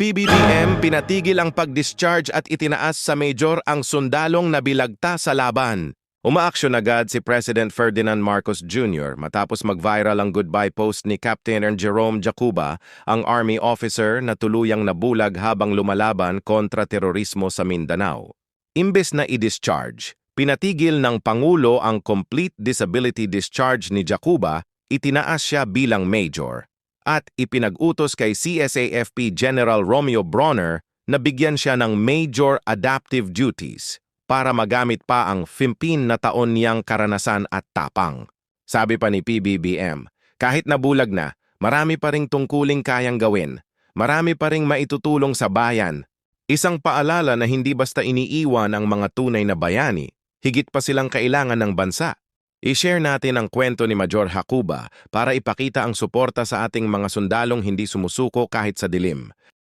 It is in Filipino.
PBBM pinatigil ang pag-discharge at itinaas sa major ang sundalong nabilagta sa laban. Umaaksyon agad si President Ferdinand Marcos Jr. matapos mag-viral ang goodbye post ni Captain Jerome Jacuba, ang Army officer na tuluyang nabulag habang lumalaban kontra terorismo sa Mindanao. Imbes na i-discharge, pinatigil ng Pangulo ang complete disability discharge ni Jacuba, itinaas siya bilang major at ipinag-utos kay CSAFP General Romeo Bronner na bigyan siya ng major adaptive duties para magamit pa ang 15 na taon niyang karanasan at tapang. Sabi pa ni PBBM, kahit nabulag na, marami pa ring tungkuling kayang gawin. Marami pa ring maitutulong sa bayan. Isang paalala na hindi basta iniiwan ang mga tunay na bayani, higit pa silang kailangan ng bansa. I-share natin ang kwento ni Major Hakuba para ipakita ang suporta sa ating mga sundalong hindi sumusuko kahit sa dilim.